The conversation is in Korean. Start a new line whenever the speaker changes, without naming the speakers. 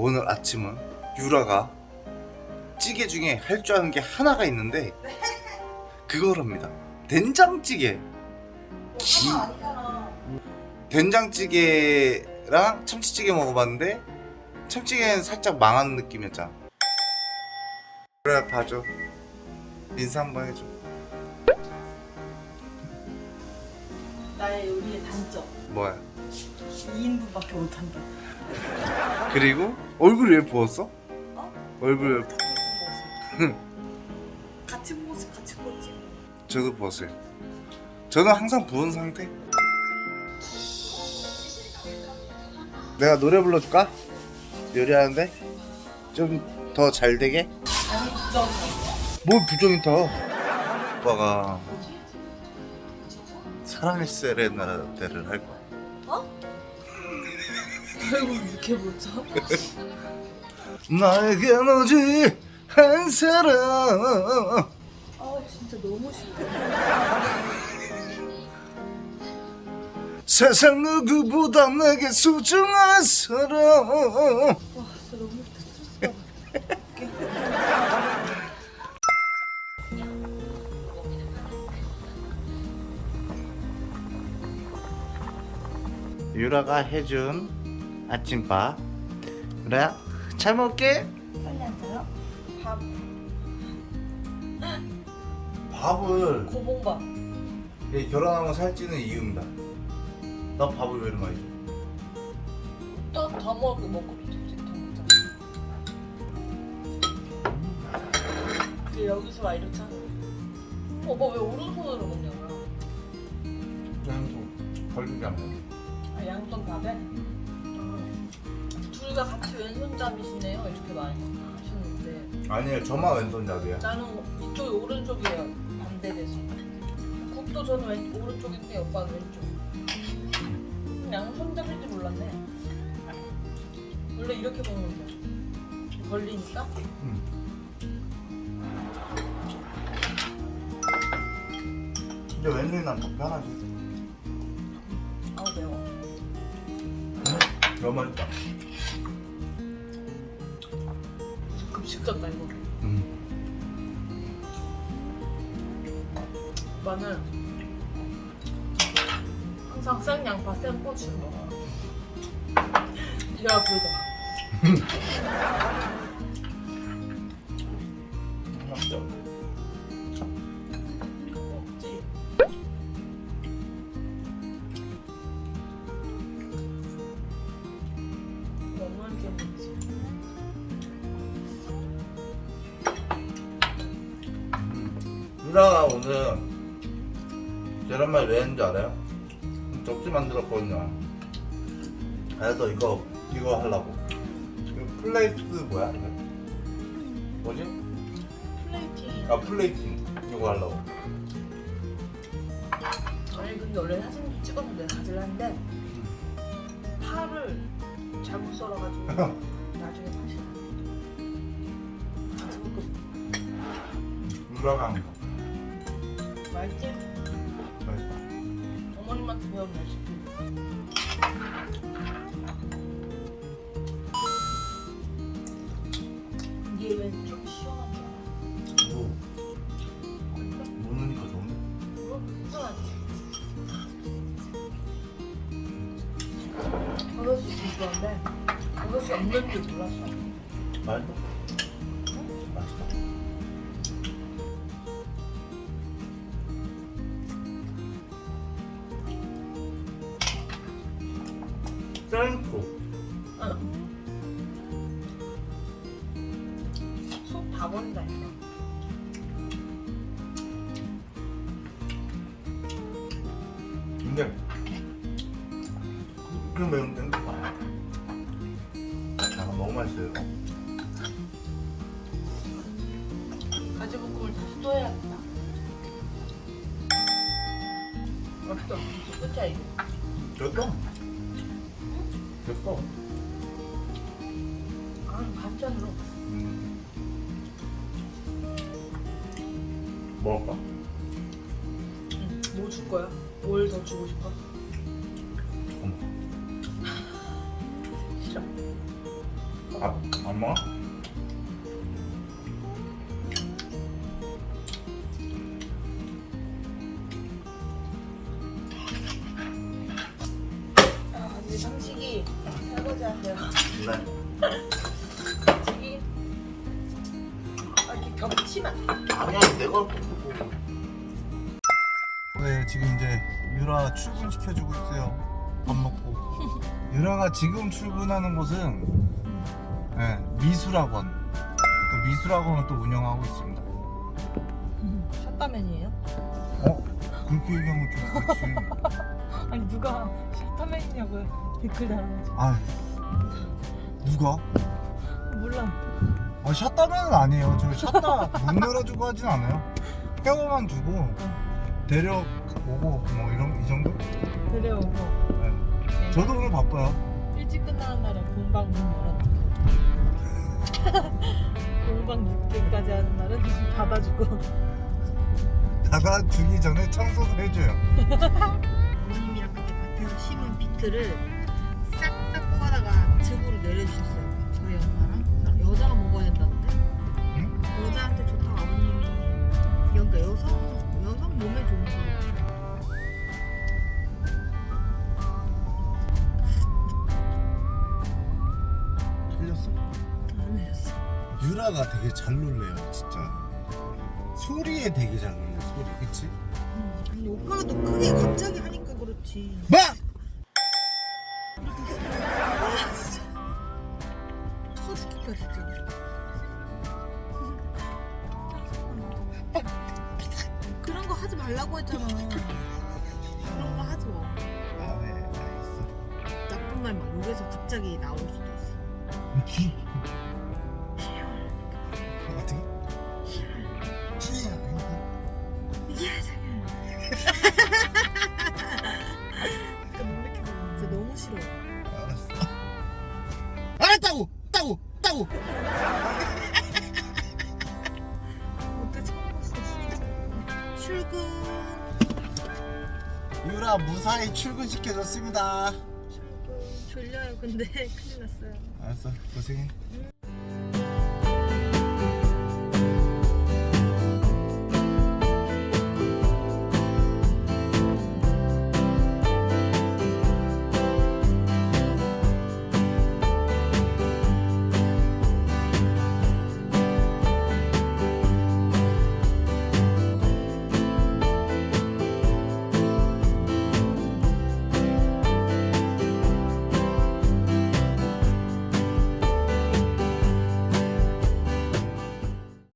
오늘 아침은 유라가 찌개 중에 할 줄 아는 게 하나가 있는데 그거랍니다. 된장찌개. 기-. 된장찌개랑 참치찌개 먹어봤는데 참치찌개는 살짝 망한 느낌이었잖아. 그래 봐줘. 인사 한번 해줘.
나의 요리의 단점.
뭐야?
2인분밖에 못한다.
그리고 얼굴 왜 부었어?
어?
얼굴
같이 먹었어. 같이 먹었어, 같이 먹었지.
저도 부었어요. 저는 항상 부은 상태. 내가 노래 불러줄까? 요리하는데 좀 더 잘 되게?
아니, 부정.
뭘 부정이 타? 오빠가 사랑의 세레나데를 할 거야.
어? 아이고, 이렇게 못쳐?
나에겐 오직 한 사람.
아, 진짜 너무 싫어.
세상 누구보다 내게 소중한 사람.
와, 진짜 너무 스트레스 받아.
유라가 해준 아침밥. 그래? 잘 먹게.
빨리 앉아요. 밥,
밥을
고봉밥.
얘 결혼하면 살찌는 이유입니다. 나 밥을 왜 이렇게 많이 줘?
또 더 먹고 먹고 또 이제 더 먹자. 그 여기서 막 이렇잖아. 오빠 왜 오른손으로 먹냐고요?
그냥 걸리지 않아.
아, 양손 밥에? 둘다 같이 왼손잡이시네요. 이렇게 많이 하셨는데
아니에요, 저만 왼손잡이야.
나는 이쪽이 오른쪽이에요. 반대돼서. 국도 저는 왼, 오른쪽인데 오빠는 왼쪽. 음, 양손잡일 줄 몰랐네. 원래 이렇게 먹는데 걸리니까.
응. 근데 왼손이 난 더 편하지.
아우 매워.
너무 맛있다.
같다 이거.
응.
오빠는 항상 생 양파 생 고추 먹어. 야 불가.
맛있 유라가 오늘 계란말 왜 했는지 알아요? 접시 만들었거든요. 그래서 이거 이거 하려고. 이거 플레이트 뭐야? 이거? 뭐지?
플레이팅.
아 플레이팅 이거 하려고.
아니 근데 원래 사진 찍어서 내가 가질라는데 파를 잘못 썰어가지고 나중에 다시 먹고
유라가 한 거.
맛있지?
맛있다.
어머님한테 배운 레시피 이게 왜 좀 시원한 줄 알아?
오, 무는이가 좋네.
어? 이상하지? 버섯이 제일 좋아한데 버섯이 없는 줄 몰랐어
맛있다. 맛있다. 셀프.
속다 버린다 이거
근데 그 매운 땡도 봐요. 아 너무 맛있어요.
가지볶음을 다시 또 해야겠다 맛있어 끝이야 이게
됐어. 됐어.
아 반찬으로
음. 먹을까?
응. 뭐줄 거야? 뭘 더 주고 싶어?
어머.
싫어
아, 안 먹어?
하세요.
네.
아, 이렇게 겹치면
아니야, 내가. 네, 지금 이제 유라 출근 시켜주고 있어요. 밥 먹고. 유라가 지금 출근하는 곳은 네, 미술학원. 그 미술학원을 또 운영하고 있습니다.
샷다맨이에요?
어? 그렇게 얘기하면 좀 그렇지.
아니 누가 샷다맨이냐고 댓글 달아가지고
아, 누가?
몰라.
아, 샷다면은 아니에요. 저 샷다 문 열어주고 하진 않아요. 헤어만 주고 데려오고 뭐 이런 이 정도?
데려오고
네. 저도 오늘 바빠요.
일찍 끝나는 날에 공방 문 열어놓고 공방 늦게까지 하는 날은 받아주고
다가 주기 전에 청소도 해줘요.
어머님이랑 그때 밭에서 심은 비트를 아다가 즙으로 내려주셨어요 저희 엄마랑 여자가 먹어야 된다는데
응?
여자한테 좋다고 아버님이 그러니까 여성 여성 몸에 좋은 거
틀렸어?
해줬어
유라가 되게 잘 놀래요, 진짜. 소리에 되게 잘 놀래, 소리. 그치?
아니 오빠가 또 크게 갑자기 하니까 그렇지
뭐?
터지니까 진짜 그런 거 하지 말라고 했잖아. 그런 거 하지 마.
아, 네, 알겠어.
나쁜 말막 욕해서 갑자기 나올 수도 있어 출근
유라 무사히 출근시켜줬습니다.
출근 졸려요 근데 큰일 났어요
알았어, 고생해.